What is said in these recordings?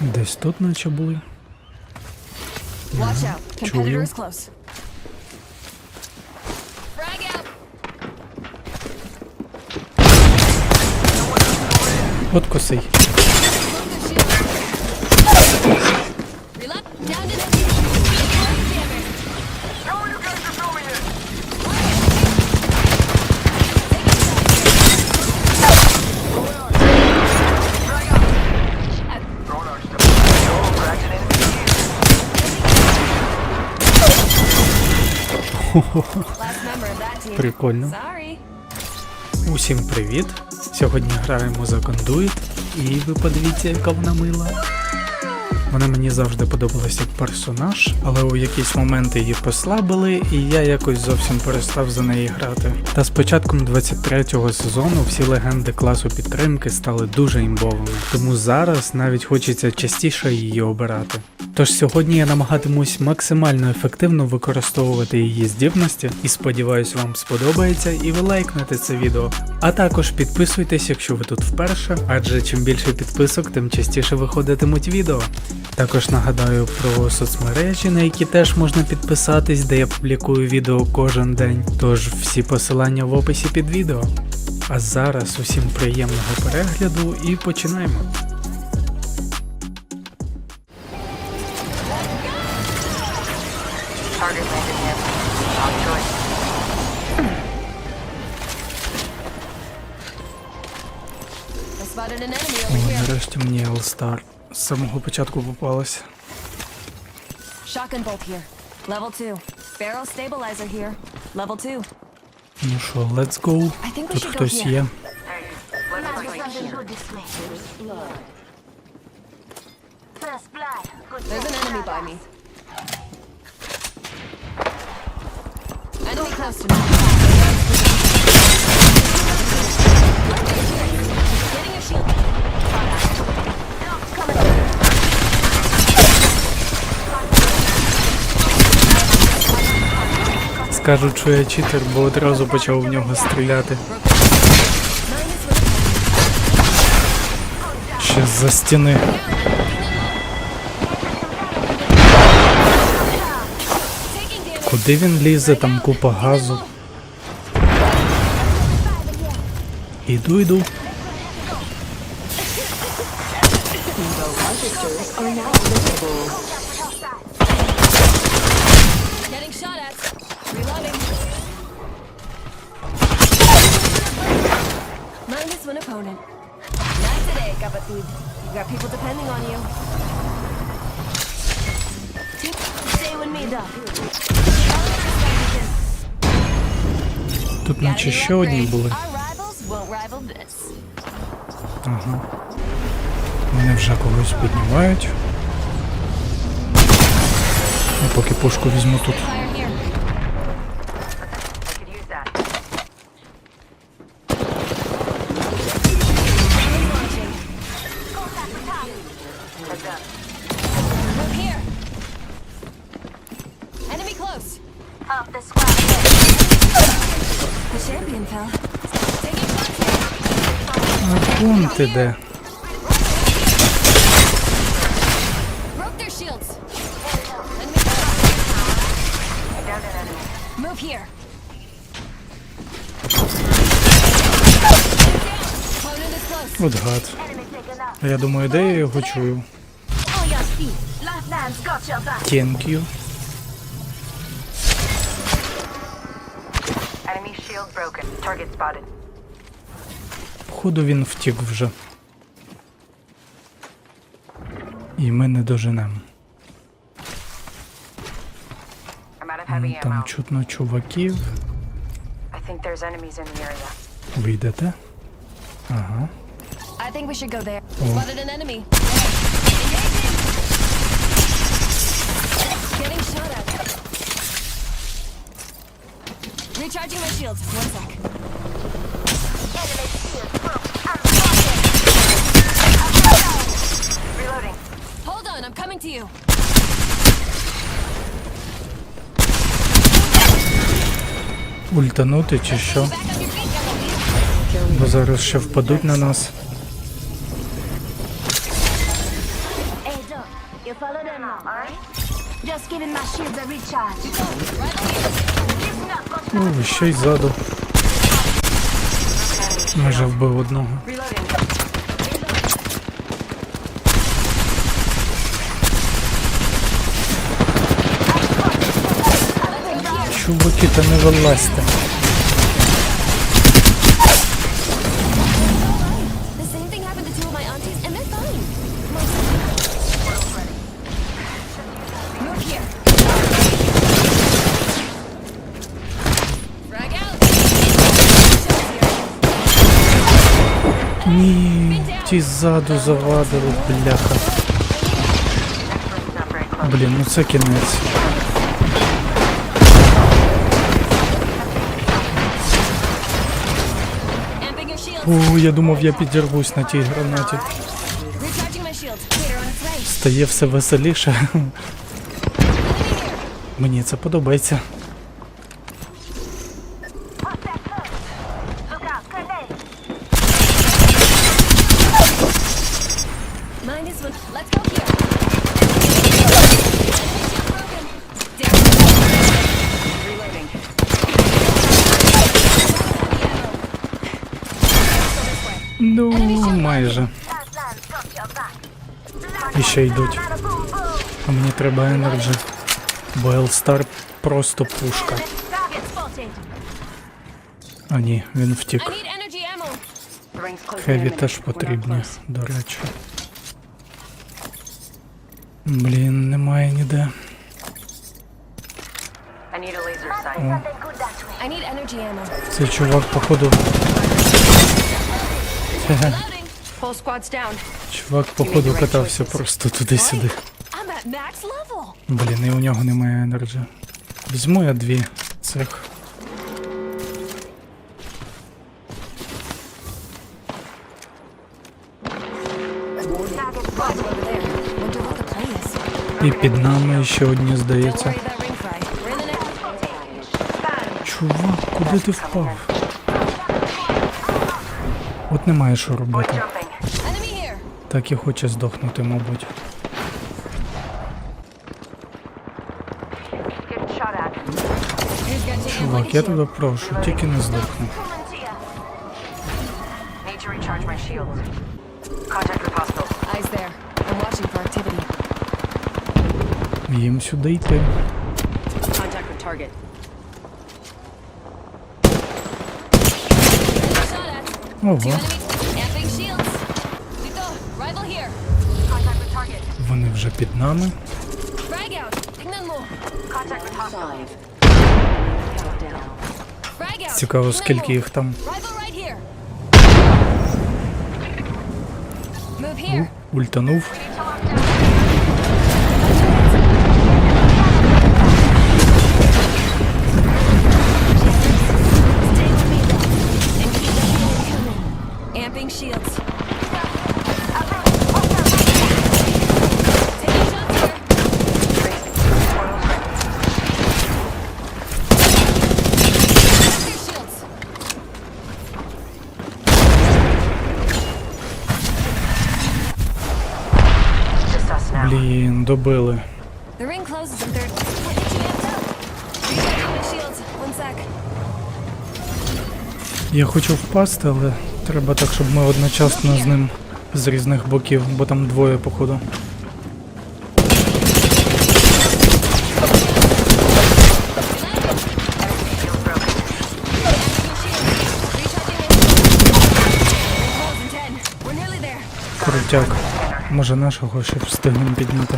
Десь тут наче були. Watch out. Competitor is close. Frag out. От косий. Move the shield. Прикольно. Усім привіт! Сьогодні граємо за кондуїт, і ви подивіться, яка вона мила. Вона мені завжди подобалась як персонаж, але у якісь моменти її послабили, і я якось зовсім перестав за неї грати. Та з початком 23-го сезону всі легенди класу підтримки стали дуже імбовими, тому зараз навіть хочеться частіше її обирати. Тож сьогодні я намагатимусь максимально ефективно використовувати її здібності і сподіваюсь, вам сподобається і ви лайкнете це відео. А також підписуйтесь, якщо ви тут вперше, адже чим більше підписок, тим частіше виходитимуть відео. Також нагадаю про соцмережі, на які теж можна підписатись, де я публікую відео кожен день. Тож всі посилання в описі під відео. А зараз усім приємного перегляду і починаємо. О, нарешті мені All-Star з самого початку попалась. Shotgun bolt here. Level 2. Barrel stabilizer here. Level 2. Ну що, let's go. I think we Тут should go хтось here. є. Let's go here. First blood. Good There's an enemy by me. Enemy close to me. Getting a shield. Скажуть, що я читер, бо одразу почав в нього стріляти. Ще з-за стіни. Куди він лізе, там купа газу. Іду, йду. Тут наче ще одні були. Ага. Мене вже когось піднімають. Я поки пушку візьму тут. close. От гад. А я думаю, де я його чую? On your feet. Lifelines got your back. Thank you. Enemy shield broken. Target spotted. Походу він втік вже. І ми не доженемо. Там чутно чуваків. Ви йдете? Ага. I think we should go there. Oh. Spotted an enemy. Getting shot at. Recharging my shields. One sec. Hold on, I'm coming to you. Ультанути чи що? Бо зараз ще впадуть на нас. О, ще й ззаду. Майже вбив одного. Чуваки, та не вилазьте. Ті ззаду завадили, бляха. Блін, ну це кінець. О, я думав, я підірвусь на тій гранаті. Стає все веселіше. Мені це подобається. Look out, grenade. Mine is one. Let's go here. Reloading. Ну, майже. Last land's got your back. І ще йдуть. Bada boom boom. А мені треба енерджі. Бо Елстар просто пушка. Target spotted. А ні, він I втік. need energy ammo. The ring's closing in a Хеві minute. теж We're not потрібні, close. до речі. Блін, немає ніде. I need a laser sight. Something good that way. I need energy ammo. Цей чувак, походу. Чувак, походу, катався просто туди-сюди. Блін, і у нього немає енерджі. Візьму я дві цих. І під нами ще одні, здається. Чувак, куди ти впав? От немає що робити. Так і хоче здохнути, мабуть. Чувак, я тебе прошу, тільки не здохни. Coming to you. Need to recharge my shields. Contact with hostiles. Eyes there. I'm watching for activity. Їм сюди йти. Ого, вони вже під нами. Цікаво, скільки їх там. Ультанув. One sec. Я хочу впасти, але треба так, щоб ми одночасно з ним з різних боків, бо там двоє, походу. Крутяк. Може нашого ще встигнемо підняти.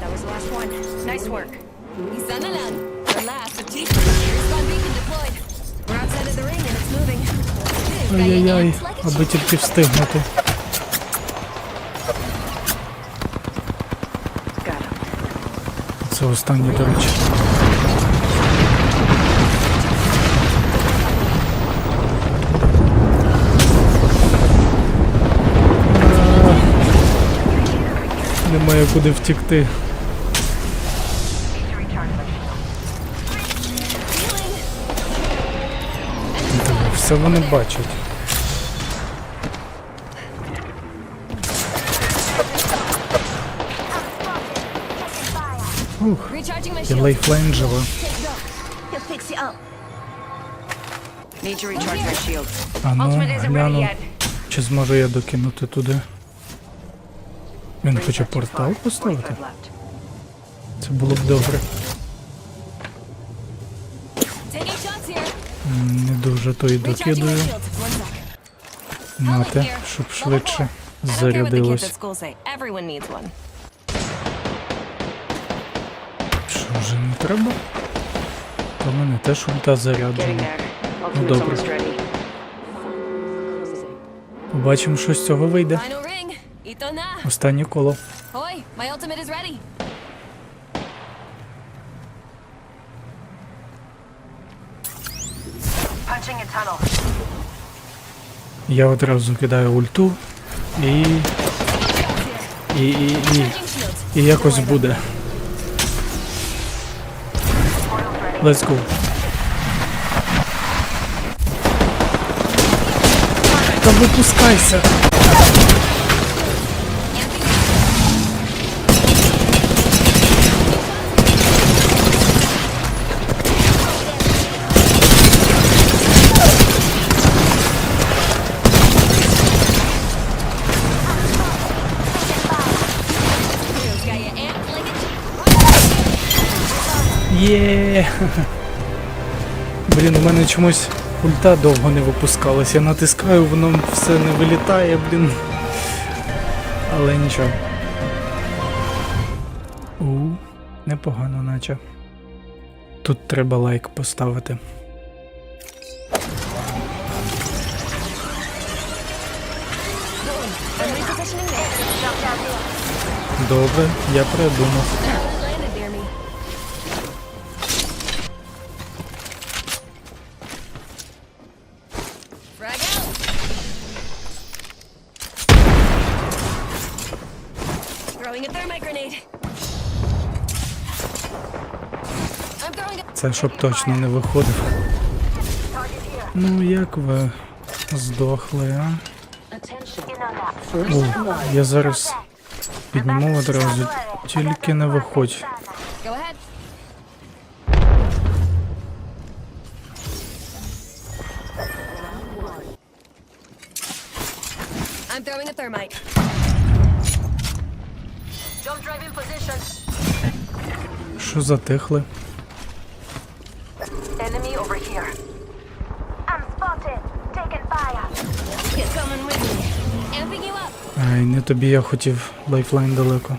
That was the last one. Nice work. Isa знаю, куди втікти. Все вони бачать. Ух, я лайфлейнджила. А ну, гляну, чи зможу я докинути туди. Він хоче портал поставити? Це було б добре. Не дуже то my докидаю. Нате, щоб швидше зарядилось. Що вже не треба? Та в мене теж ульта заряджена. Ну добре. Побачимо, що з цього вийде. Останнє коло. Hoy, my ultimate is ready. Punching a tunnel. Я одразу кидаю ульту і. І, і, і, і якось буде. Let's go. Та випускайся! Є. Блін, у мене чомусь ульта довго не випускалась. Я натискаю, воно все не вилітає, блін. Але нічого. У, непогано наче. Тут треба лайк поставити. Добре, я придумав. Це щоб точно не виходив. Ну як ви здохли, а? О, я зараз підніму одразу. Тільки не виходь. I'm throwing a thermite. Jump drive in position. Що затихли? Тобі я хотів лайфлайн далеко.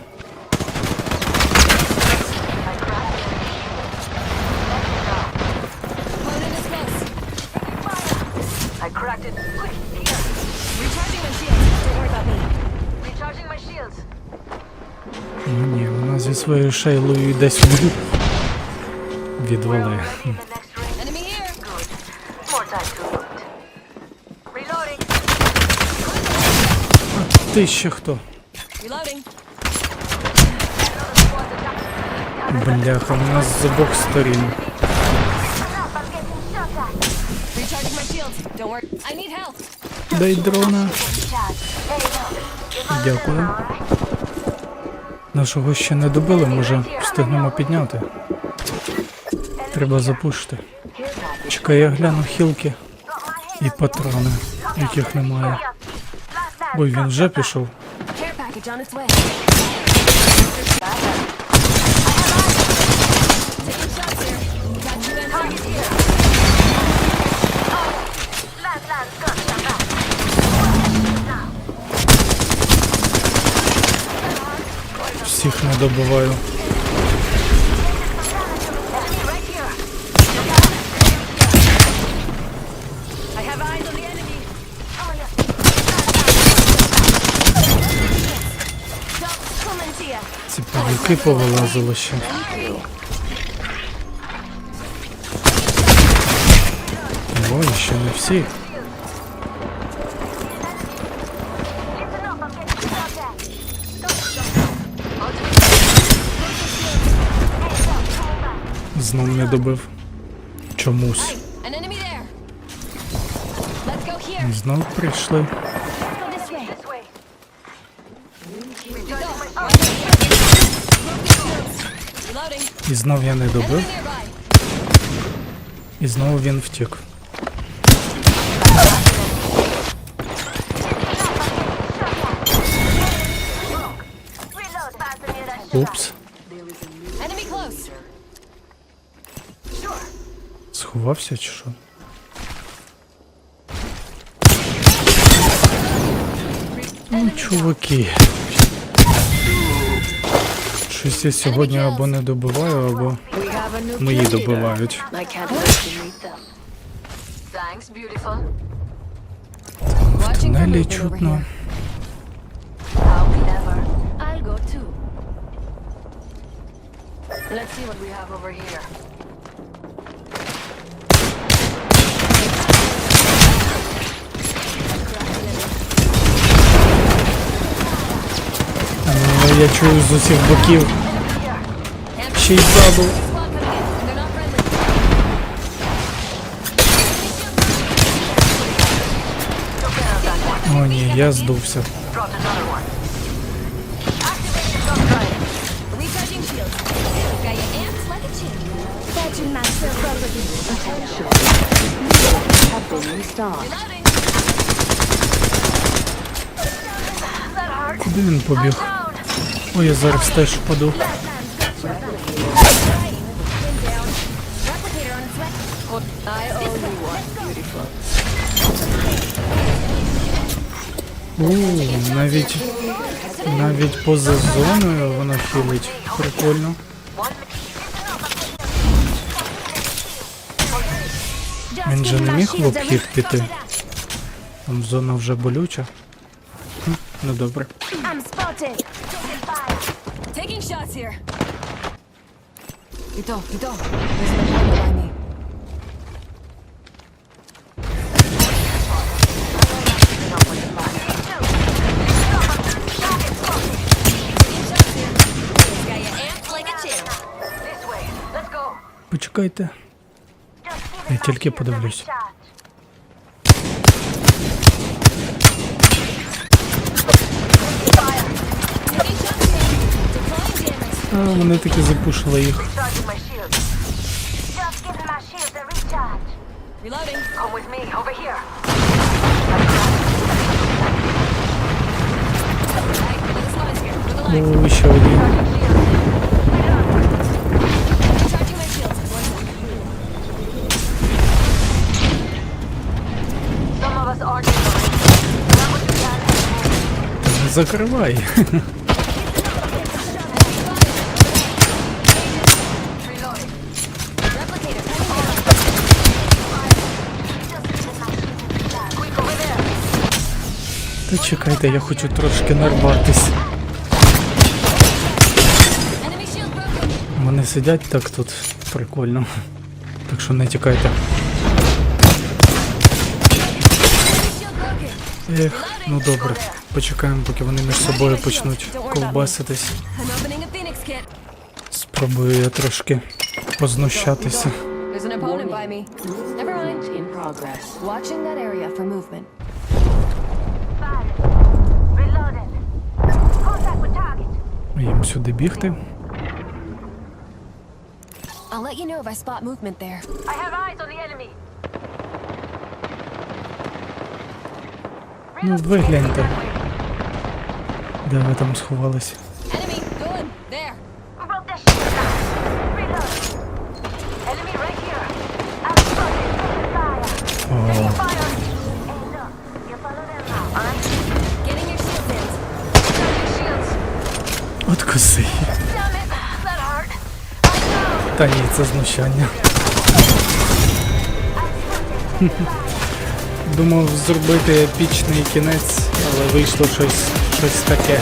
Ну ні, вона зі своєю шейлою десь відвали. Ти ще хто? Бляха, у нас з обох сторін. Дай дрона. Дякую. Нашого ще не добили, може встигнемо підняти. Треба запушити. Чекай, я гляну хілки і патрони, яких немає. Ой, він вже пішов. Всіх не on its way. Taking shots here. Got two enemies here. Last land's got some back. Всіх не добиваю. I have eyes on the enemy. Dogs coming to you. Ці повилазили ще. Ой, ще не всі. Знов не добив. Чомусь. Знов прийшли. І знов я не добив, і знову він втік. Упс, сховався чи що? Ну, чуваки. Щось я сьогодні або не добиваю, або мої добивають. В тунелі чутно. Let's see what we have over here. я чую з усіх боків. Ще й ззаду. Squad coming in. and They're not friendly. О ні, я здувся. Dropped another one. Recharging shields. Got you amped like a champ. Fetching myself property. Reloading. Куди він побіг? Ой, я зараз теж впаду. Replicator on its way. I owe you one. У, навіть навіть поза зоною воно хилить. Прикольно. Він же не міг в обхід піти. Там зона вже болюча. Хм, Ну добре. I'm spotted. Taking shots here. Ito, ito. There's an opponent by Sloan's here. For the line. О, ще один. Recharging Та чекайте, я хочу трошки нарватись. Вони сидять так тут прикольно. Так що не тікайте. Ех, ну добре. Почекаємо, поки вони між собою почнуть ковбаситись. Спробую я трошки познущатися. Їм сюди бігти. I'll let you know if I spot movement there. I have eyes on the enemy. Ну, вигляньте. Де ви там сховались? Коси. Та ні, це знущання. Думав зробити епічний кінець, але вийшло щось, щось таке.